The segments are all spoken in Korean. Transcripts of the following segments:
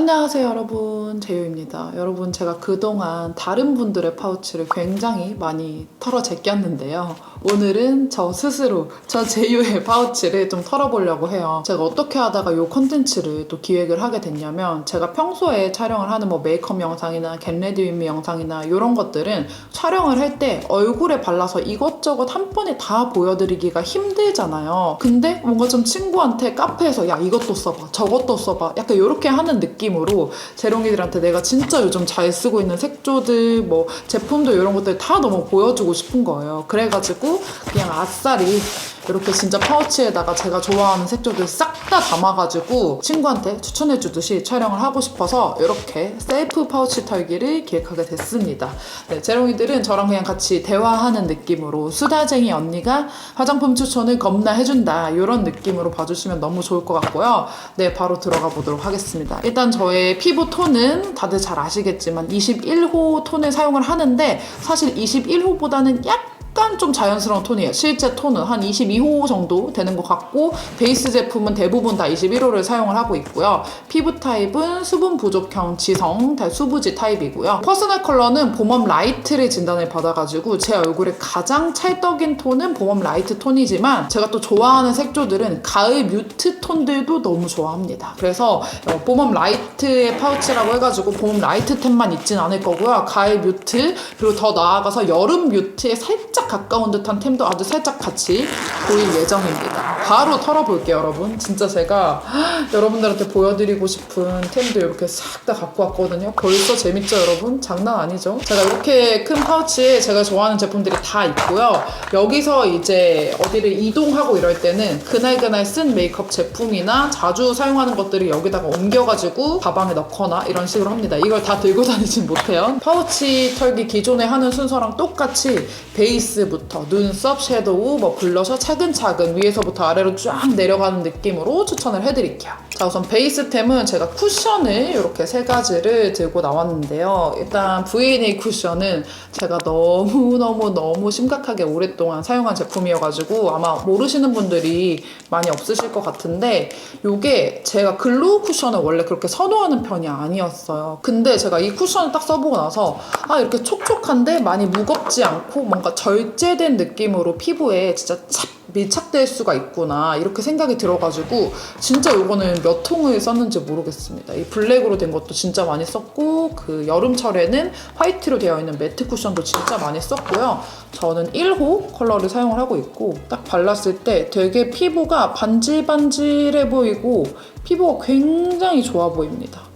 안녕하세요 여러분. 제유입니다. 여러분 제가 그동안 다른 분들의 파우치를 굉장히 많이 털어 제꼈는데요. 오늘은 저 스스로 저 제유의 파우치를 좀 털어보려고 해요. 제가 어떻게 하다가 이 컨텐츠를 또 기획을 하게 됐냐면 제가 평소에 촬영을 하는 뭐 메이크업 영상이나 겟레디 윈미 영상이나 이런 것들은 촬영을 할 때 얼굴에 발라서 이것저것 한 번에 다 보여드리기가 힘들잖아요. 근데 뭔가 좀 친구한테 카페에서 야 이것도 써봐 저것도 써봐. 약간 이렇게 하는 느낌 으로 재롱이들한테 내가 진짜 요즘 잘 쓰고 있는 색조들 뭐 제품들 이런 것들 다 너무 보여주고 싶은 거예요. 그래가지고 그냥 아싸리 이렇게 진짜 파우치에다가 제가 좋아하는 색조들 싹 다 담아가지고 친구한테 추천해주듯이 촬영을 하고 싶어서 이렇게 셀프 파우치 털기를 기획하게 됐습니다. 네, 재롱이들은 저랑 그냥 같이 대화하는 느낌으로 수다쟁이 언니가 화장품 추천을 겁나 해준다 이런 느낌으로 봐주시면 너무 좋을 것 같고요. 네, 바로 들어가 보도록 하겠습니다. 일단 저의 피부 톤은 다들 잘 아시겠지만 21호 톤을 사용을 하는데 사실 21호보다는 약 약간 좀 자연스러운 톤이에요. 실제 톤은 한 22호 정도 되는 것 같고 베이스 제품은 대부분 다 21호를 사용을 하고 있고요. 피부 타입은 수분 부족형 지성 대수부지 타입이고요. 퍼스널 컬러는 봄웜 라이트를 진단을 받아가지고 제 얼굴에 가장 찰떡인 톤은 봄웜 라이트 톤이지만 제가 또 좋아하는 색조들은 가을 뮤트 톤들도 너무 좋아합니다. 그래서 어, 봄웜 라이트의 파우치라고 해가지고 봄웜 라이트 템만 있진 않을 거고요. 가을 뮤트 그리고 더 나아가서 여름 뮤트에 살짝 가까운 듯한 템도 아주 살짝 같이 보일 예정입니다. 바로 털어볼게요, 여러분. 진짜 제가 여러분들한테 보여드리고 싶은 템도 이렇게 싹 다 갖고 왔거든요. 벌써 재밌죠, 여러분? 장난 아니죠? 제가 이렇게 큰 파우치에 제가 좋아하는 제품들이 다 있고요. 여기서 이제 어디를 이동하고 이럴 때는 그날그날 쓴 메이크업 제품이나 자주 사용하는 것들을 여기다가 옮겨가지고 가방에 넣거나 이런 식으로 합니다. 이걸 다 들고 다니진 못해요. 파우치 털기 기존에 하는 순서랑 똑같이 베이스 부터 눈썹, 섀도우, 뭐 블러셔 차근차근 위에서부터 아래로 쫙 내려가는 느낌으로 추천을 해드릴게요. 자 우선 베이스템은 제가 쿠션을 이렇게 세 가지를 들고 나왔는데요. 일단 V&A 쿠션은 제가 너무너무너무 심각하게 오랫동안 사용한 제품이어가지고 아마 모르시는 분들이 많이 없으실 것 같은데 이게 제가 글로우 쿠션을 원래 그렇게 선호하는 편이 아니었어요. 근데 제가 이 쿠션을 딱 써보고 나서 아 이렇게 촉촉한데 많이 무겁지 않고 뭔가 절 제된 느낌으로 피부에 진짜 착 밀착될 수가 있구나 이렇게 생각이 들어가지고 진짜 요거는 몇 통을 썼는지 모르겠습니다. 이 블랙으로 된 것도 진짜 많이 썼고 그 여름철에는 화이트로 되어 있는 매트 쿠션도 진짜 많이 썼고요. 저는 1호 컬러를 사용을 하고 있고 딱 발랐을 때 되게 피부가 반질반질해 보이고 피부가 굉장히 좋아 보입니다.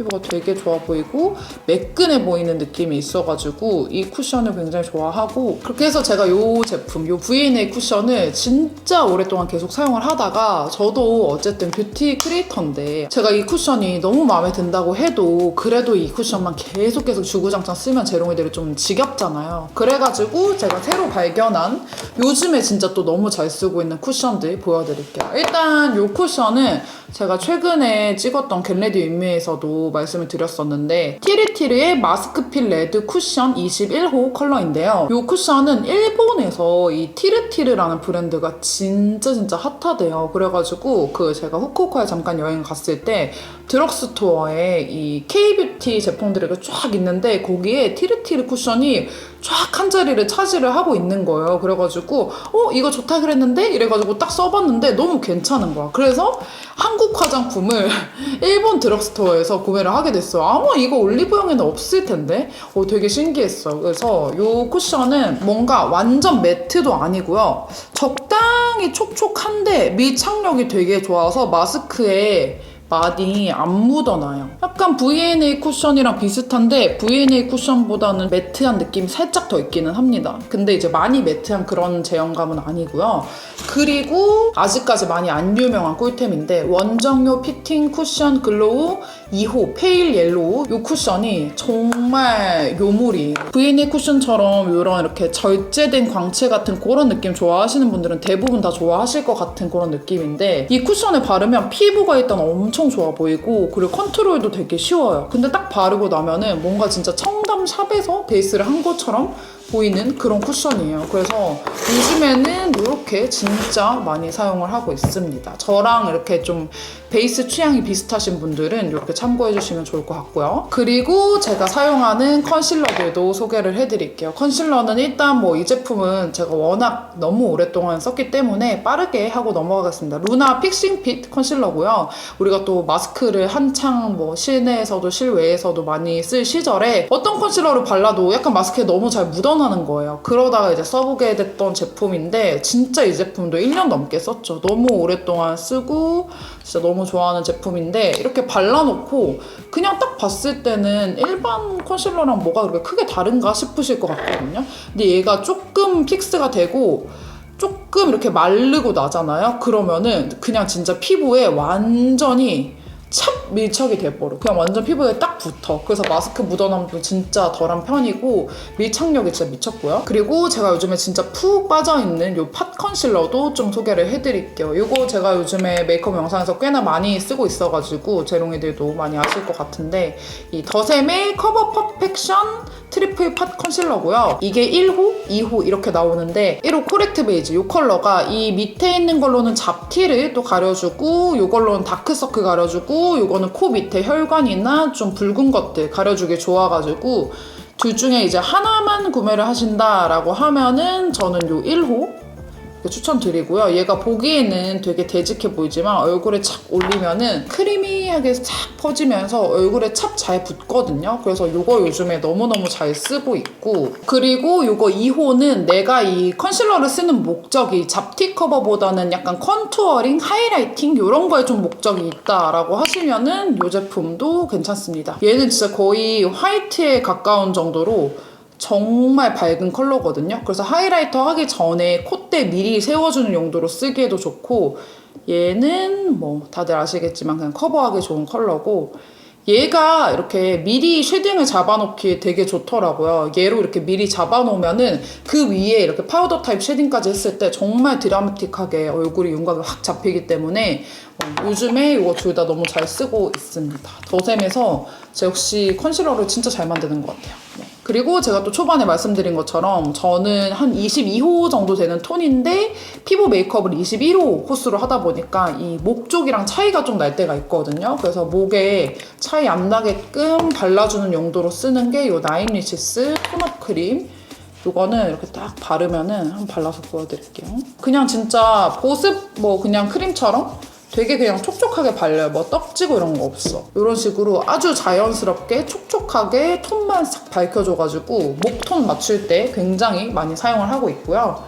피부가 되게 좋아 보이고 매끈해 보이는 느낌이 있어가지고 이 쿠션을 굉장히 좋아하고 그렇게 해서 제가 이 제품, 이 V&A 쿠션을 진짜 오랫동안 계속 사용을 하다가 저도 어쨌든 뷰티 크리에이터인데 제가 이 쿠션이 너무 마음에 든다고 해도 그래도 이 쿠션만 계속 계속 주구장창 쓰면 재롱이들이 좀 지겹잖아요. 그래가지고 제가 새로 발견한 요즘에 진짜 또 너무 잘 쓰고 있는 쿠션들 보여드릴게요. 일단 이 쿠션은 제가 최근에 찍었던 겟레디 윈미에서도 말씀을 드렸었는데 티리티르의 마스크필 레드 쿠션 21호 컬러인데요. 이 쿠션은 일본에서 이 티르티르라는 브랜드가 진짜 진짜 핫하대요. 그래가지고 그 제가 후쿠오카에 잠깐 여행 갔을 때 드럭스토어에 이 K뷰티 제품들이 쫙 있는데 거기에 티르티르 쿠션이 쫙 한 자리를 차지를 하고 있는 거예요. 그래가지고 어 이거 좋다 그랬는데 이래가지고 딱 써봤는데 너무 괜찮은 거야. 그래서 한국 화장품을 일본 드럭스토어에서 구매를 하게 됐어요. 아마 이거 올리브영에는 없을 텐데 어 되게 신기했어요. 그래서 이 쿠션은 뭔가 완전 매트도 아니고요. 적당히 촉촉한데 밀착력이 되게 좋아서 마스크에 많이 안 묻어나요. 약간 V&A 쿠션이랑 비슷한데 V&A 쿠션보다는 매트한 느낌이 살짝 더 있기는 합니다. 근데 이제 많이 매트한 그런 제형감은 아니고요. 그리고 아직까지 많이 안 유명한 꿀템인데 원정료 피팅 쿠션 글로우 2호 페일 옐로우 이 쿠션이 정말 요물이. V&A 쿠션처럼 이런 이렇게 절제된 광채 같은 그런 느낌 좋아하시는 분들은 대부분 다 좋아하실 것 같은 그런 느낌인데 이 쿠션을 바르면 피부가 일단 엄청 좋아 보이고 그리고 컨트롤도 되게 쉬워요. 근데 딱 바르고 나면은 뭔가 진짜 청담 샵에서 베이스를 한 것처럼 보이는 그런 쿠션이에요. 그래서 요즘에는 이렇게 진짜 많이 사용을 하고 있습니다. 저랑 이렇게 좀 베이스 취향이 비슷하신 분들은 이렇게 참고해 주시면 좋을 것 같고요. 그리고 제가 사용하는 컨실러들도 소개를 해 드릴게요. 컨실러는 일단 뭐 이 제품은 제가 워낙 너무 오랫동안 썼기 때문에 빠르게 하고 넘어가겠습니다. 루나 픽싱 핏 컨실러고요. 우리가 또 마스크를 한창 뭐 실내에서도 실외에서도 많이 쓸 시절에 어떤 컨실러를 발라도 약간 마스크에 너무 잘 묻어 나는 거예요. 그러다가 이제 써보게 됐던 제품인데 진짜 이 제품도 1년 넘게 썼죠. 너무 오랫동안 쓰고 진짜 너무 좋아하는 제품인데 이렇게 발라놓고 그냥 딱 봤을 때는 일반 컨실러랑 뭐가 그렇게 크게 다른가 싶으실 것 같거든요. 근데 얘가 조금 픽스가 되고 조금 이렇게 마르고 나잖아요. 그러면은 그냥 진짜 피부에 완전히 착 밀착이 돼버려. 그냥 완전 피부에 딱 붙어. 그래서 마스크 묻어남도 진짜 덜한 편이고 밀착력이 진짜 미쳤고요. 그리고 제가 요즘에 진짜 푹 빠져있는 요팟 컨실러도 좀 소개를 해드릴게요. 이거 제가 요즘에 메이크업 영상에서 꽤나 많이 쓰고 있어가지고 제롱이들도 많이 아실 것 같은데 이 더샘의 커버 퍼펙션 트리플 팟 컨실러고요. 이게 1호, 2호 이렇게 나오는데 1호 코렉트 베이지 이 컬러가 이 밑에 있는 걸로는 잡티를 또 가려주고 이걸로는 다크서클 가려주고 이거는 코 밑에 혈관이나 좀 붉은 것들 가려주기 좋아가지고 둘 중에 이제 하나만 구매를 하신다라고 하면은 저는 요 1호 추천드리고요. 얘가 보기에는 되게 되직해 보이지만 얼굴에 착 올리면은 크리미하게 착 퍼지면서 얼굴에 착 잘 붙거든요. 그래서 이거 요즘에 너무너무 잘 쓰고 있고 그리고 이거 2호는 내가 이 컨실러를 쓰는 목적이 잡티 커버보다는 약간 컨투어링, 하이라이팅 이런 거에 좀 목적이 있다라고 하시면은 이 제품도 괜찮습니다. 얘는 진짜 거의 화이트에 가까운 정도로 정말 밝은 컬러거든요. 그래서 하이라이터 하기 전에 콧대 미리 세워주는 용도로 쓰기에도 좋고 얘는 뭐 다들 아시겠지만 그냥 커버하기 좋은 컬러고 얘가 이렇게 미리 쉐딩을 잡아놓기에 되게 좋더라고요. 얘로 이렇게 미리 잡아놓으면은 그 위에 이렇게 파우더 타입 쉐딩까지 했을 때 정말 드라마틱하게 얼굴이 윤곽이 확 잡히기 때문에 어, 요즘에 이거 둘 다 너무 잘 쓰고 있습니다. 더샘에서 제 역시 컨실러를 진짜 잘 만드는 것 같아요. 네. 그리고 제가 또 초반에 말씀드린 것처럼 저는 한 22호 정도 되는 톤인데 피부 메이크업을 21호 코스로 하다 보니까 이 목 쪽이랑 차이가 좀 날 때가 있거든요. 그래서 목에 차이 안 나게끔 발라주는 용도로 쓰는 게 이 나인리치스 톤업 크림. 이거는 이렇게 딱 바르면은 한번 발라서 보여드릴게요. 그냥 진짜 보습 뭐 그냥 크림처럼 되게 그냥 촉촉하게 발려요. 뭐 떡지고 이런 거 없어. 이런 식으로 아주 자연스럽게 촉촉하게 톤만 싹 밝혀줘가지고 목톤 맞출 때 굉장히 많이 사용을 하고 있고요.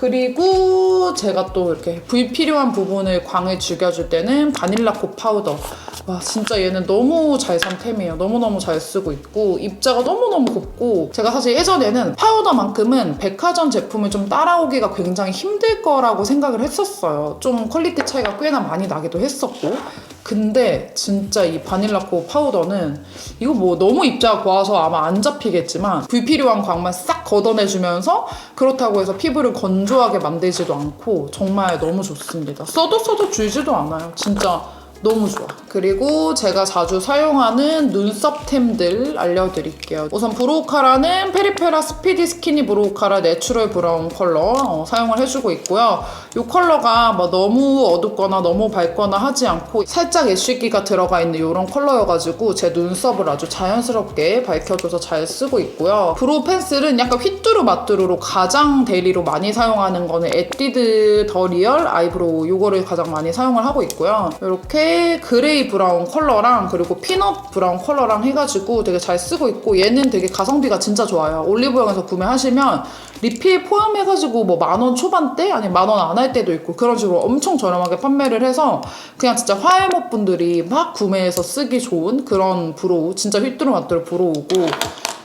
그리고 제가 또 이렇게 불필요한 부분을 광을 죽여줄 때는 바닐라 코 파우더. 와 진짜 얘는 너무 잘 산 템이에요. 너무너무 잘 쓰고 있고 입자가 너무너무 곱고 제가 사실 예전에는 파우더만큼은 백화점 제품을 좀 따라오기가 굉장히 힘들 거라고 생각을 했었어요. 좀 퀄리티 차이가 꽤나 많이 나기도 했었고 근데 진짜 이 바닐라코 파우더는 이거 뭐 너무 입자가 고와서 아마 안 잡히겠지만 불필요한 광만 싹 걷어내주면서 그렇다고 해서 피부를 건조하게 만들지도 않고 정말 너무 좋습니다. 써도 써도 줄지도 않아요. 진짜 너무 좋아. 그리고 제가 자주 사용하는 눈썹템들 알려드릴게요. 우선 브로우카라는 페리페라 스피디 스키니 브로우카라 내추럴 브라운 컬러 어, 사용을 해주고 있고요. 이 컬러가 뭐 너무 어둡거나 너무 밝거나 하지 않고 살짝 애쉬기가 들어가 있는 이런 컬러여가지고 제 눈썹을 아주 자연스럽게 밝혀줘서 잘 쓰고 있고요. 브로우 펜슬은 약간 휘뚜루 마뚜루로 가장 데일리로 많이 사용하는 거는 에뛰드 더 리얼 아이브로우 이거를 가장 많이 사용을 하고 있고요. 이렇게 그레이 브라운 컬러랑 그리고 피넛 브라운 컬러랑 해가지고 되게 잘 쓰고 있고 얘는 되게 가성비가 진짜 좋아요. 올리브영에서 구매하시면 리필 포함해가지고 뭐 만 원 초반대 아니면 만 원 안 할 때도 있고 그런 식으로 엄청 저렴하게 판매를 해서 그냥 진짜 화해목 분들이 막 구매해서 쓰기 좋은 그런 브로우 진짜 휘뚜루마뚜루 브로우고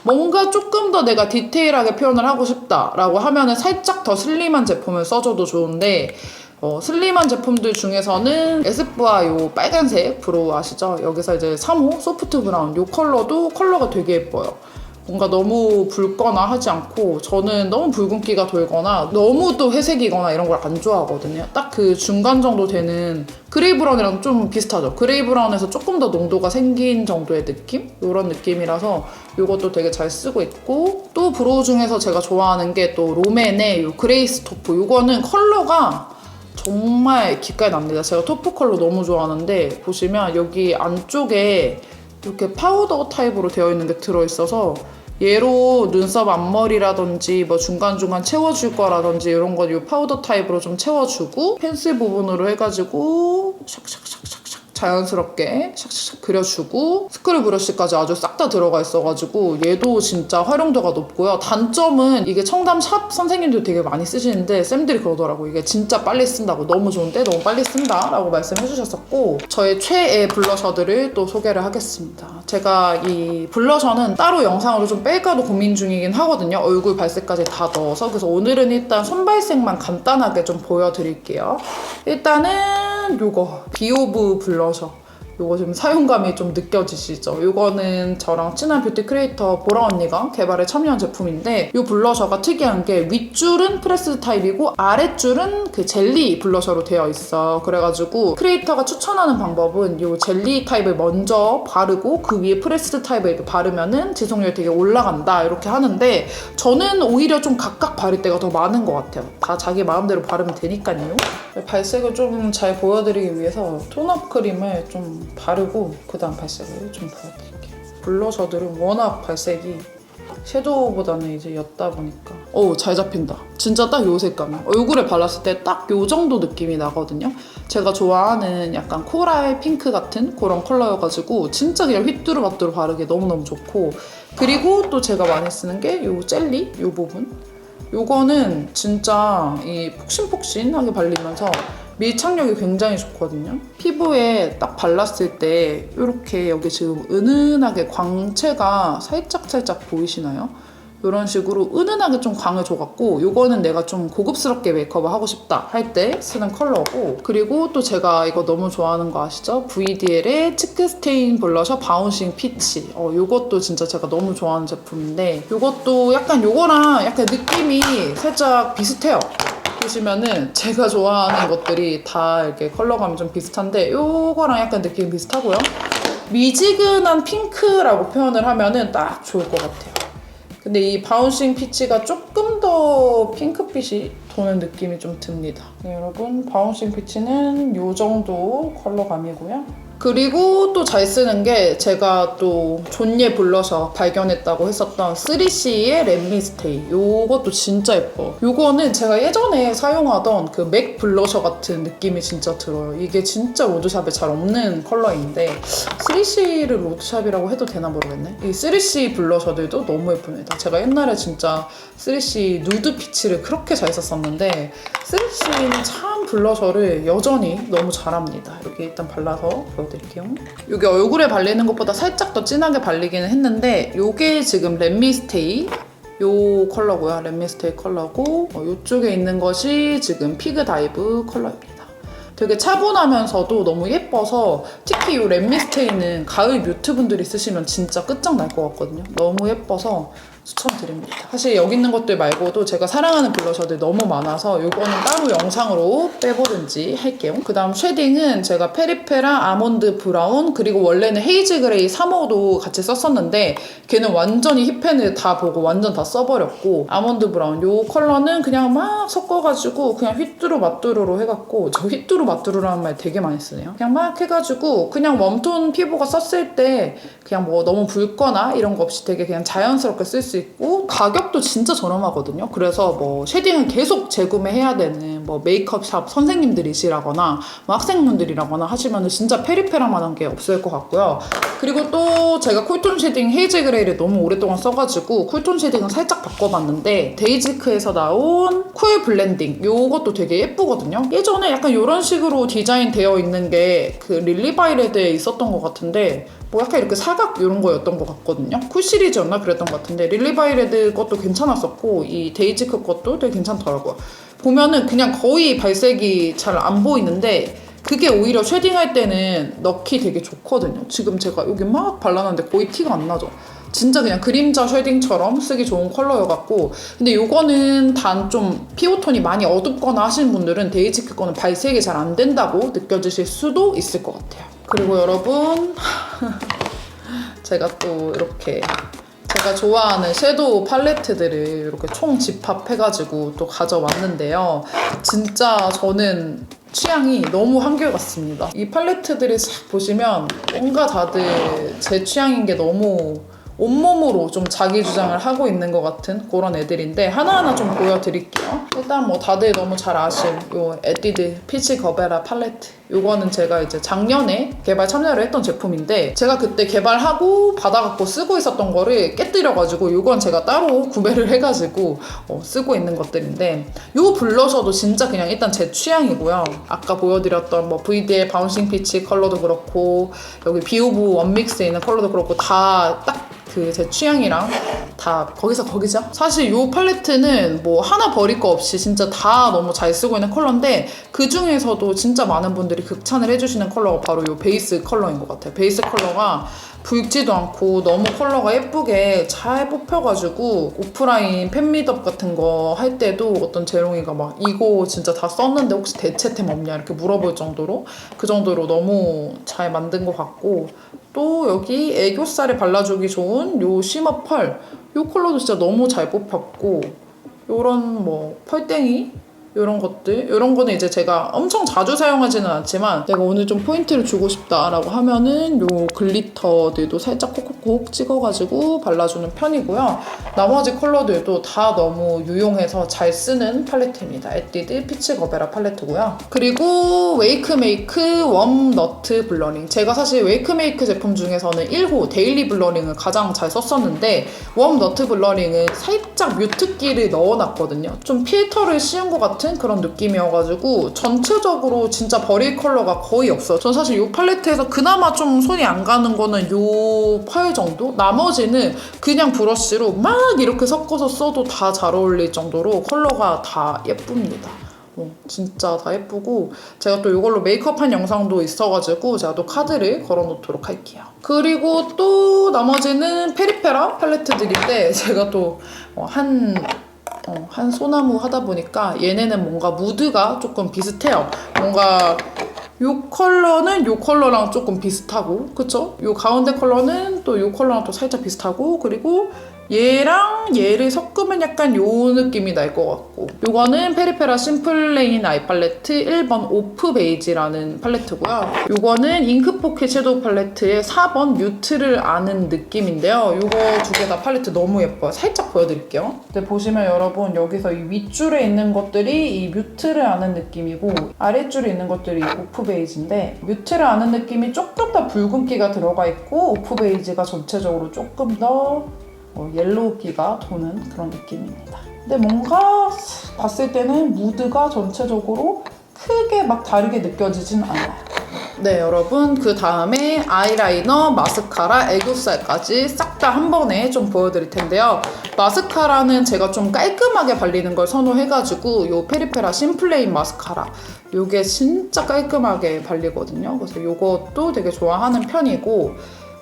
뭔가 조금 더 내가 디테일하게 표현을 하고 싶다라고 하면은 살짝 더 슬림한 제품을 써줘도 좋은데 어, 슬림한 제품들 중에서는 에스쁘아 요 빨간색 브로우 아시죠? 여기서 이제 3호 소프트 브라운 요 컬러도 컬러가 되게 예뻐요. 뭔가 너무 붉거나 하지 않고 저는 너무 붉은기가 돌거나 너무 또 회색이거나 이런 걸 안 좋아하거든요. 딱 그 중간 정도 되는 그레이 브라운이랑 좀 비슷하죠. 그레이 브라운에서 조금 더 농도가 생긴 정도의 느낌? 이런 느낌이라서 이것도 되게 잘 쓰고 있고 또 브로우 중에서 제가 좋아하는 게 또 롬앤의 요 그레이스 토프 이거는 컬러가 정말 기깔 납니다. 제가 토프 컬러 너무 좋아하는데 보시면 여기 안쪽에 이렇게 파우더 타입으로 되어 있는 게 들어있어서 얘로 눈썹 앞머리라든지 뭐 중간중간 채워줄 거라든지 이런 거 이 파우더 타입으로 좀 채워주고 펜슬 부분으로 해가지고 샥샥샥샥샥 자연스럽게 샥샥샥 그려주고 스크류 브러쉬까지 아주 싹 다 들어가 있어가지고 얘도 진짜 활용도가 높고요. 단점은 이게 청담 샵 선생님들 되게 많이 쓰시는데 쌤들이 그러더라고 이게 진짜 빨리 쓴다고 너무 좋은데 너무 빨리 쓴다 라고 말씀해 주셨었고 저의 최애 블러셔들을 또 소개를 하겠습니다. 제가 이 블러셔는 따로 영상으로 좀 뺄까도 고민 중이긴 하거든요. 얼굴 발색까지 다 넣어서 그래서 오늘은 일단 손발색만 간단하게 좀 보여드릴게요. 일단은 요거 비오브 블러셔 요거 좀 사용감이 좀 느껴지시죠? 요거는 저랑 친한 뷰티 크리에이터 보라 언니가 개발에 참여한 제품인데 요 블러셔가 특이한 게 윗줄은 프레스 타입이고 아랫줄은 그 젤리 블러셔로 되어 있어. 그래가지고 크리에이터가 추천하는 방법은 요 젤리 타입을 먼저 바르고 그 위에 프레스 타입을 바르면은 지속력이 되게 올라간다 이렇게 하는데 저는 오히려 좀 각각 바를 때가 더 많은 것 같아요. 다 자기 마음대로 바르면 되니까요. 발색을 좀 잘 보여드리기 위해서 톤업 크림을 좀 바르고 그 다음 발색을 좀 보여드릴게요. 블러셔들은 워낙 발색이 섀도우보다는 이제 옅다 보니까. 어우 잘 잡힌다. 진짜 딱 요 색감이야. 얼굴에 발랐을 때 딱 요 정도 느낌이 나거든요. 제가 좋아하는 약간 코랄 핑크 같은 그런 컬러여가지고 진짜 그냥 휘뚜루마뚜루 바르기 너무너무 좋고. 그리고 또 제가 많이 쓰는 게 요 젤리 요 부분. 요거는 진짜 이 폭신폭신하게 발리면서 밀착력이 굉장히 좋거든요. 피부에 딱 발랐을 때 이렇게 여기 지금 은은하게 광채가 살짝살짝 보이시나요? 이런 식으로 은은하게 좀 광을 줘갖고 요거는 내가 좀 고급스럽게 메이크업을 하고 싶다 할 때 쓰는 컬러고 그리고 또 제가 이거 너무 좋아하는 거 아시죠? VDL의 치크 스테인 블러셔 바운싱 피치 어, 요것도 진짜 제가 너무 좋아하는 제품인데 요것도 약간 요거랑 약간 느낌이 살짝 비슷해요 보시면은 제가 좋아하는 것들이 다 이렇게 컬러감이 좀 비슷한데 요거랑 약간 느낌이 비슷하고요 미지근한 핑크라고 표현을 하면은 딱 좋을 것 같아요 근데 이 바운싱 피치가 조금 더 핑크빛이 도는 느낌이 좀 듭니다. 네, 여러분 바운싱 피치는 이 정도 컬러감이고요. 그리고 또 잘 쓰는 게 제가 또 존예 블러셔 발견했다고 했었던 3CE의 랩미스테이. 요것도 진짜 예뻐. 요거는 제가 예전에 사용하던 그 맥 블러셔 같은 느낌이 진짜 들어요. 이게 진짜 로드샵에 잘 없는 컬러인데 3CE를 로드샵이라고 해도 되나 모르겠네. 이 3CE 블러셔들도 너무 예쁩니다. 제가 옛날에 진짜 3CE 누드 피치를 그렇게 잘 썼었는데 3CE는 참 블러셔를 여전히 너무 잘합니다. 여기 일단 발라서 보여드릴게요. 이게 얼굴에 발리는 것보다 살짝 더 진하게 발리기는 했는데 이게 지금 렛미스테이 요 컬러고요. 렛미스테이 컬러고 어, 이쪽에 있는 것이 지금 피그 다이브 컬러입니다. 되게 차분하면서도 너무 예뻐서 특히 이 렛미스테이는 가을 뮤트 분들이 쓰시면 진짜 끝장날 것 같거든요. 너무 예뻐서 추천드립니다. 사실 여기 있는 것들 말고도 제가 사랑하는 블러셔들 너무 많아서 이거는 따로 영상으로 빼보든지 할게요. 그 다음 쉐딩은 제가 페리페라 아몬드 브라운 그리고 원래는 헤이즈 그레이 3호도 같이 썼었는데 걔는 완전히 힙펜을 다 보고 완전 다 써버렸고 아몬드 브라운 요 컬러는 그냥 막 섞어가지고 그냥 휘뚜루 마뚜루로 해갖고 저 휘뚜루 마뚜루라는 말 되게 많이 쓰네요. 그냥 막 해가지고 그냥 웜톤 피부가 썼을 때 그냥 뭐 너무 붉거나 이런 거 없이 되게 그냥 자연스럽게 쓸 수 있고 가격도 진짜 저렴하거든요. 그래서 뭐 쉐딩을 계속 재구매해야 되는 뭐 메이크업 샵 선생님들이시라거나 뭐 학생분들이라거나 하시면 진짜 페리페라만한 게 없을 것 같고요. 그리고 또 제가 쿨톤 쉐딩 헤이즈 그레이를 너무 오랫동안 써가지고 쿨톤 쉐딩은 살짝 바꿔봤는데 데이지크에서 나온 쿨 블렌딩 요것도 되게 예쁘거든요. 예전에 약간 이런 식으로 디자인 되어 있는 게 그 릴리바이레드에 있었던 것 같은데 뭐 약간 이렇게 사각 이런 거였던 것 같거든요. 쿨 시리즈였나 그랬던 것 같은데 릴리바이레드 것도 괜찮았었고 이 데이지크 것도 되게 괜찮더라고요. 보면은 그냥 거의 발색이 잘 안 보이는데 그게 오히려 쉐딩할 때는 넣기 되게 좋거든요. 지금 제가 여기 막 발라놨는데 거의 티가 안 나죠. 진짜 그냥 그림자 쉐딩처럼 쓰기 좋은 컬러여갖고 근데 요거는 단 좀 피부톤이 많이 어둡거나 하시는 분들은 데이지크 거는 발색이 잘 안 된다고 느껴지실 수도 있을 것 같아요. 그리고 여러분 제가 또 이렇게 제가 좋아하는 섀도우 팔레트들을 이렇게 총 집합해가지고 또 가져왔는데요. 진짜 저는 취향이 너무 한결같습니다. 이 팔레트들을 싹 보시면 뭔가 다들 제 취향인 게 너무 온몸으로 좀 자기 주장을 하고 있는 것 같은 그런 애들인데 하나하나 좀 보여드릴게요. 일단 뭐 다들 너무 잘 아실 요 에뛰드 피치 거베라 팔레트. 요거는 제가 이제 작년에 개발 참여를 했던 제품인데 제가 그때 개발하고 받아갖고 쓰고 있었던 거를 깨뜨려가지고 요건 제가 따로 구매를 해가지고 어, 쓰고 있는 것들인데 요 블러셔도 진짜 그냥 일단 제 취향이고요. 아까 보여드렸던 뭐 VD의 바운싱 피치 컬러도 그렇고 여기 비오브 원믹스에 있는 컬러도 그렇고 다 딱 그 제 취향이랑 다 거기서 거기죠. 사실 이 팔레트는 뭐 하나 버릴 거 없이 진짜 다 너무 잘 쓰고 있는 컬러인데 그 중에서도 진짜 많은 분들이 극찬을 해주시는 컬러가 바로 이 베이스 컬러인 것 같아요. 베이스 컬러가 붉지도 않고 너무 컬러가 예쁘게 잘 뽑혀가지고 오프라인 팬미업 같은 거 할 때도 어떤 재롱이가 막 이거 진짜 다 썼는데 혹시 대체템 없냐 이렇게 물어볼 정도로 그 정도로 너무 잘 만든 것 같고 또 여기 애교살에 발라주기 좋은 요 쉬머 펄. 요 컬러도 진짜 너무 잘 뽑혔고 요런 뭐 펄땡이 요런 것들? 요런 거는 이제 제가 엄청 자주 사용하지는 않지만 내가 오늘 좀 포인트를 주고 싶다라고 하면은 요 글리터들도 살짝 콕콕콕 찍어가지고 발라주는 편이고요. 나머지 컬러들도 다 너무 유용해서 잘 쓰는 팔레트입니다. 에뛰드 피치 거베라 팔레트고요. 그리고 웨이크메이크 웜너트 블러링. 제가 사실 웨이크메이크 제품 중에서는 1호 데일리 블러링을 가장 잘 썼었는데 웜너트 블러링은 살짝 뮤트기를 넣어놨거든요. 좀 필터를 씌운 것 같은 그런 느낌이어가지고 전체적으로 진짜 버릴 컬러가 거의 없어요 전 사실 이 팔레트에서 그나마 좀 손이 안 가는 거는 이 펄 정도? 나머지는 그냥 브러쉬로 막 이렇게 섞어서 써도 다 잘 어울릴 정도로 컬러가 다 예쁩니다 어, 진짜 다 예쁘고 제가 또 이걸로 메이크업한 영상도 있어가지고 제가 또 카드를 걸어놓도록 할게요. 그리고 또 나머지는 페리페라 팔레트들인데 제가 또한 어, 한 소나무 하다 보니까 얘네는 뭔가 무드가 조금 비슷해요. 뭔가 요 컬러는 요 컬러랑 조금 비슷하고 그쵸? 요 가운데 컬러는 또 요 컬러랑 또 살짝 비슷하고 그리고 얘랑 얘를 섞으면 약간 요 느낌이 날 것 같고. 요거는 페리페라 심플레인 아이 팔레트 1번 오프 베이지라는 팔레트고요. 요거는 잉크 포켓 섀도우 팔레트의 4번 뮤트를 아는 느낌인데요. 요거 두 개 다 팔레트 너무 예뻐요. 살짝 보여드릴게요. 근데 보시면 여러분 여기서 이 윗줄에 있는 것들이 이 뮤트를 아는 느낌이고 아랫줄에 있는 것들이 오프 베이지인데 뮤트를 아는 느낌이 조금 더 붉은기가 들어가 있고 오프 베이지가 전체적으로 조금 더 어, 옐로우기가 도는 그런 느낌입니다. 근데 뭔가 봤을 때는 무드가 전체적으로 크게 막 다르게 느껴지진 않아요. 네, 여러분. 그 다음에 아이라이너, 마스카라, 애교살까지 싹 다 한 번에 좀 보여드릴 텐데요. 마스카라는 제가 좀 깔끔하게 발리는 걸 선호해가지고 요 페리페라 심플레인 마스카라 요게 진짜 깔끔하게 발리거든요. 그래서 요것도 되게 좋아하는 편이고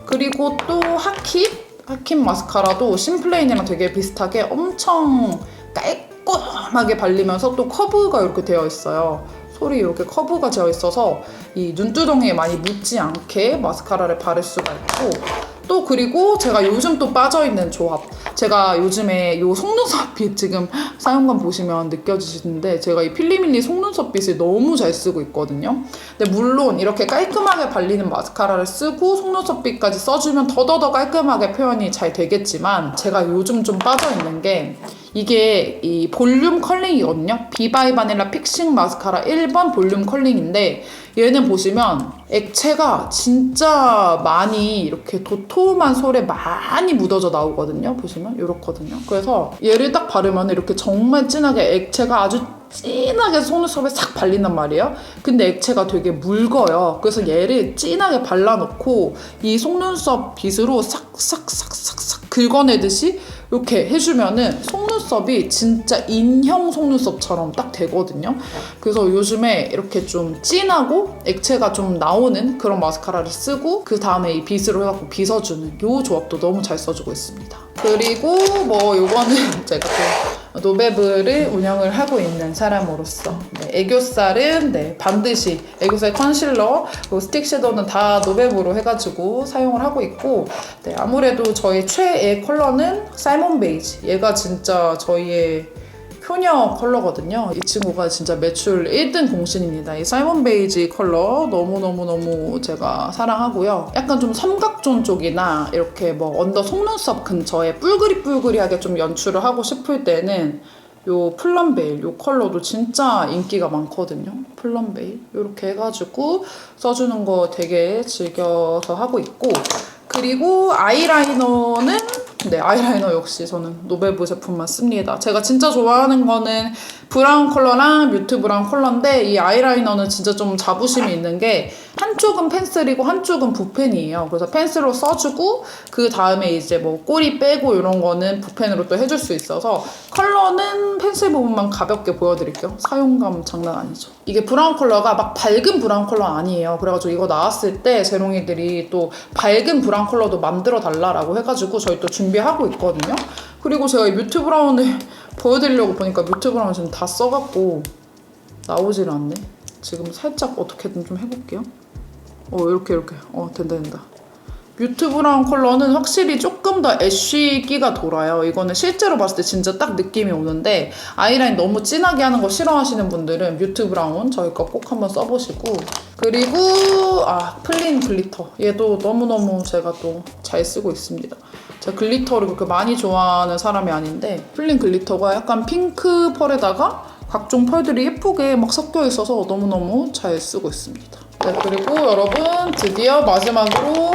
그리고 또 하킷 하킨 마스카라도 심플레인이랑 되게 비슷하게 엄청 깔끔하게 발리면서 또 커브가 이렇게 되어 있어요. 솔이 이렇게 커브가 되어 있어서 이 눈두덩이에 많이 묻지 않게 마스카라를 바를 수가 있고 또 그리고 제가 요즘 또 빠져있는 조합 제가 요즘에 요 속눈썹 빛 지금 사용감 보시면 느껴지시는데 제가 이 필리밀리 속눈썹 빛을 너무 잘 쓰고 있거든요 근데 물론 이렇게 깔끔하게 발리는 마스카라를 쓰고 속눈썹 빛까지 써주면 더더더 깔끔하게 표현이 잘 되겠지만 제가 요즘 좀 빠져있는 게 이게 이 볼륨 컬링이거든요. 비바이 바닐라 픽싱 마스카라 1번 볼륨 컬링인데 얘는 보시면 액체가 진짜 많이 이렇게 도톰한 솔에 많이 묻어져 나오거든요. 보시면 이렇거든요. 그래서 얘를 딱 바르면 이렇게 정말 진하게 액체가 아주 진하게 속눈썹에 싹 발린단 말이에요. 근데 액체가 되게 묽어요. 그래서 얘를 진하게 발라놓고 이 속눈썹 빗으로 싹싹싹싹싹 긁어내듯이 이렇게 해주면은 속눈썹이 진짜 인형 속눈썹처럼 딱 되거든요. 그래서 요즘에 이렇게 좀 진하고 액체가 좀 나오는 그런 마스카라를 쓰고 그 다음에 이 빗으로 해갖고 빗어주는 이 조합도 너무 잘 써주고 있습니다. 그리고 뭐 요거는 제가 또 노베브를 운영을 하고 있는 사람으로서. 네, 애교살은 네, 반드시 애교살 컨실러 그리고 스틱 섀도우는 다 노베브로 해가지고 사용을 하고 있고 네, 아무래도 저희 최애 컬러는 사이먼 베이지. 얘가 진짜 저희의 효녀 컬러거든요. 이 친구가 진짜 매출 1등 공신입니다. 이 사이먼 베이지 컬러 너무너무너무 제가 사랑하고요. 약간 좀 삼각존 쪽이나 이렇게 뭐 언더 속눈썹 근처에 뿔그리뿔그리하게 좀 연출을 하고 싶을 때는 요 플럼베일 요 컬러도 진짜 인기가 많거든요. 플럼베일 이렇게 해가지고 써주는 거 되게 즐겨서 하고 있고 그리고 아이라이너는 네 아이라이너 역시 저는 노베브 제품만 씁니다. 제가 진짜 좋아하는 거는 브라운 컬러랑 뮤트 브라운 컬러인데 이 아이라이너는 진짜 좀 자부심이 있는 게 한쪽은 펜슬이고 한쪽은 붓펜이에요. 그래서 펜슬로 써주고 그 다음에 이제 뭐 꼬리 빼고 이런 거는 붓펜으로 또 해줄 수 있어서 컬러는 펜슬 부분만 가볍게 보여드릴게요. 사용감 장난 아니죠. 이게 브라운 컬러가 막 밝은 브라운 컬러 아니에요. 그래가지고 이거 나왔을 때 제롱이들이 또 밝은 브라운 컬러도 만들어 달라라고 해가지고 저희 또 준비하고 있거든요. 그리고 제가 이 뮤트 브라운을 보여드리려고 보니까 브라운 지금 다 써갖고 나오질 않네. 지금 살짝 어떻게든 좀 해볼게요. 어 이렇게 이렇게 어 된다 된다. 뮤트 브라운 컬러는 확실히 조금 더 애쉬기가 돌아요. 이거는 실제로 봤을 때 진짜 딱 느낌이 오는데 아이라인 너무 진하게 하는 거 싫어하시는 분들은 뮤트 브라운 저희 거 꼭 한번 써보시고 그리고 아 플린 글리터 얘도 너무너무 제가 또 잘 쓰고 있습니다. 제가 글리터를 그렇게 많이 좋아하는 사람이 아닌데 플린 글리터가 약간 핑크 펄에다가 각종 펄들이 예쁘게 막 섞여 있어서 너무너무 잘 쓰고 있습니다. 네, 그리고 여러분 드디어 마지막으로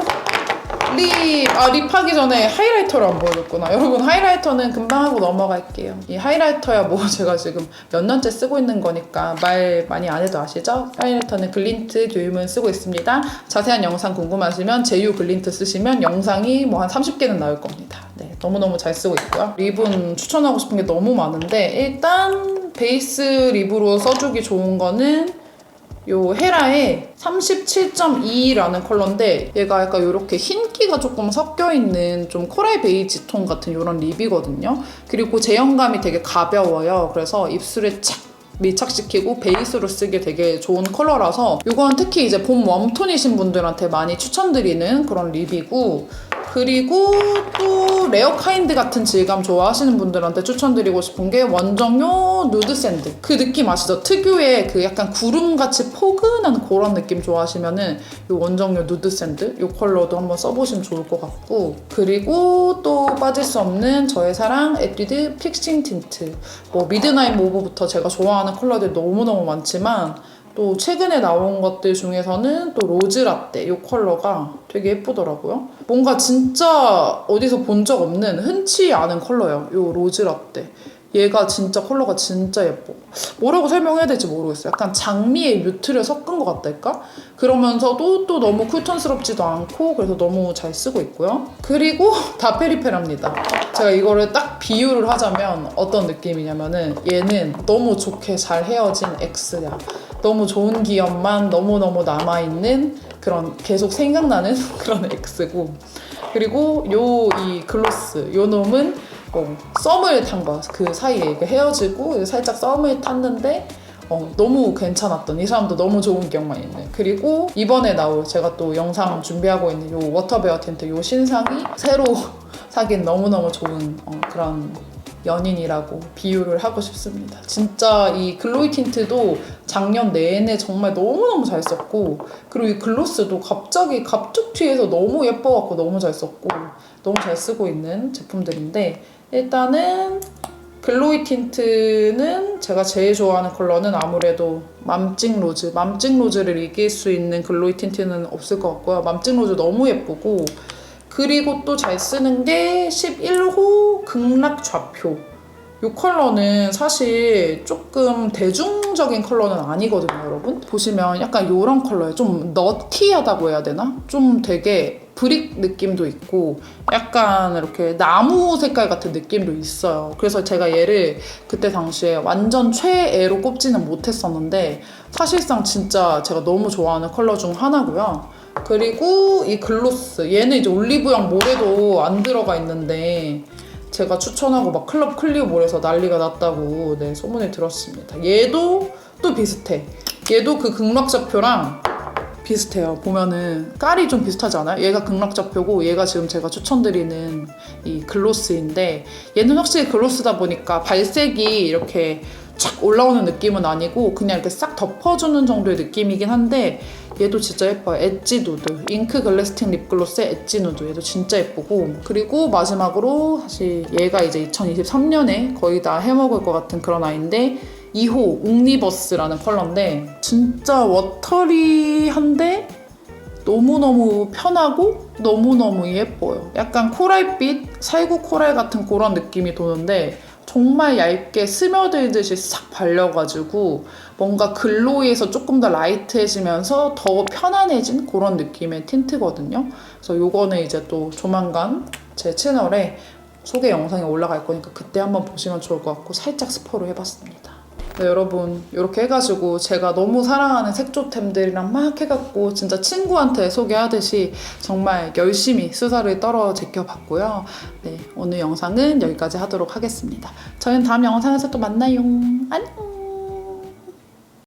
립, 아, 립 하기 전에 하이라이터를 안 보여줬구나. 여러분, 하이라이터는 금방 하고 넘어갈게요. 이 하이라이터야 뭐 제가 지금 몇 년째 쓰고 있는 거니까 말 많이 안 해도 아시죠? 하이라이터는 글린트 듀임을 쓰고 있습니다. 자세한 영상 궁금하시면 제유 글린트 쓰시면 영상이 뭐 한 30개는 나올 겁니다. 네, 너무너무 잘 쓰고 있고요. 립은 추천하고 싶은 게 너무 많은데 일단 베이스 립으로 써주기 좋은 거는 요 헤라의 37.2라는 컬러인데 얘가 약간 이렇게 흰기가 조금 섞여 있는 좀 코랄 베이지 톤 같은 이런 립이거든요. 그리고 제형감이 되게 가벼워요. 그래서 입술에 착 밀착시키고 베이스로 쓰기 되게 좋은 컬러라서 이건 특히 이제 봄 웜톤이신 분들한테 많이 추천드리는 그런 립이고 그리고 또 레어 카인드 같은 질감 좋아하시는 분들한테 추천드리고 싶은 게 원정요 누드 샌드. 그 느낌 아시죠? 특유의 그 약간 구름같이 포근한 그런 느낌 좋아하시면은 이 원정요 누드 샌드 이 컬러도 한번 써보시면 좋을 것 같고. 그리고 또 빠질 수 없는 저의 사랑 에뛰드 픽싱 틴트. 뭐 미드나잇 모브부터 제가 좋아하는 컬러들 너무너무 많지만 또 최근에 나온 것들 중에서는 또 로즈 라떼 이 컬러가 되게 예쁘더라고요. 뭔가 진짜 어디서 본 적 없는 흔치 않은 컬러예요. 이 로즈 라떼. 얘가 진짜 컬러가 진짜 예뻐. 뭐라고 설명해야 될지 모르겠어요. 약간 장미의 뮤트를 섞은 것 같달까? 그러면서도 또 너무 쿨톤스럽지도 않고 그래서 너무 잘 쓰고 있고요. 그리고 다 페리페라입니다. 제가 이거를 딱 비유를 하자면 어떤 느낌이냐면은 얘는 너무 좋게 잘 헤어진 X야. 너무 좋은 기억만 너무너무 남아있는 그런 계속 생각나는 그런 X고. 그리고 요 이 글로스 요 놈은 어, 썸을 탄 거야 그 사이에 헤어지고 살짝 썸을 탔는데 어, 너무 괜찮았던 이 사람도 너무 좋은 기억만 있는. 그리고 이번에 나올 제가 또 영상 준비하고 있는 요 워터베어 틴트 요 신상이 새로 사긴 너무너무 좋은 어, 그런 연인이라고 비유를 하고 싶습니다. 진짜 이 글로이 틴트도 작년 내내 정말 너무너무 잘 썼고 그리고 이 글로스도 갑자기 갑툭튀해서 너무 예뻐갖고 너무 잘 썼고 너무 잘 쓰고 있는 제품들인데 일단은 글로이 틴트는 제가 제일 좋아하는 컬러는 아무래도 맘찍 로즈 맘찍 로즈를 이길 수 있는 글로이 틴트는 없을 것 같고요 맘찍 로즈 너무 예쁘고 그리고 또 잘 쓰는 게 11호 극락 좌표 이 컬러는 사실 조금 대중적인 컬러는 아니거든요, 여러분. 보시면 약간 이런 컬러예요. 좀 너티하다고 해야 되나? 좀 되게 브릭 느낌도 있고 약간 이렇게 나무 색깔 같은 느낌도 있어요. 그래서 제가 얘를 그때 당시에 완전 최애로 꼽지는 못했었는데 사실상 진짜 제가 너무 좋아하는 컬러 중 하나고요. 그리고 이 글로스 얘는 이제 올리브영 몰에도 안 들어가 있는데 제가 추천하고 막 클럽 클리오 몰에서 난리가 났다고 네 소문을 들었습니다. 얘도 또 비슷해. 얘도 그 극락좌표랑 비슷해요. 보면은 깔이 좀 비슷하지 않아요? 얘가 극락좌표고 얘가 지금 제가 추천드리는 이 글로스인데 얘는 확실히 글로스다 보니까 발색이 이렇게 쫙 올라오는 느낌은 아니고 그냥 이렇게 싹 덮어주는 정도의 느낌이긴 한데 얘도 진짜 예뻐요. 엣지 누드. 잉크 글래스틱 립글로스의 엣지 누드. 얘도 진짜 예쁘고. 그리고 마지막으로 사실 얘가 이제 2023년에 거의 다 해먹을 것 같은 그런 아이인데 2호 웅리버스라는 컬러인데 진짜 워터리한데 너무너무 편하고 너무너무 예뻐요. 약간 코랄빛, 살구 코랄 같은 그런 느낌이 도는데 정말 얇게 스며들듯이 싹 발려가지고 뭔가 글로이에서 조금 더 라이트해지면서 더 편안해진 그런 느낌의 틴트거든요. 그래서 요거는 이제 또 조만간 제 채널에 소개 영상이 올라갈 거니까 그때 한번 보시면 좋을 것 같고 살짝 스포를 해봤습니다. 네, 여러분 이렇게 해가지고 제가 너무 사랑하는 색조템들이랑 막 해갖고 진짜 친구한테 소개하듯이 정말 열심히 수사를 떨어 제껴봤고요. 네, 오늘 영상은 여기까지 하도록 하겠습니다. 저희는 다음 영상에서 또 만나요. 안녕!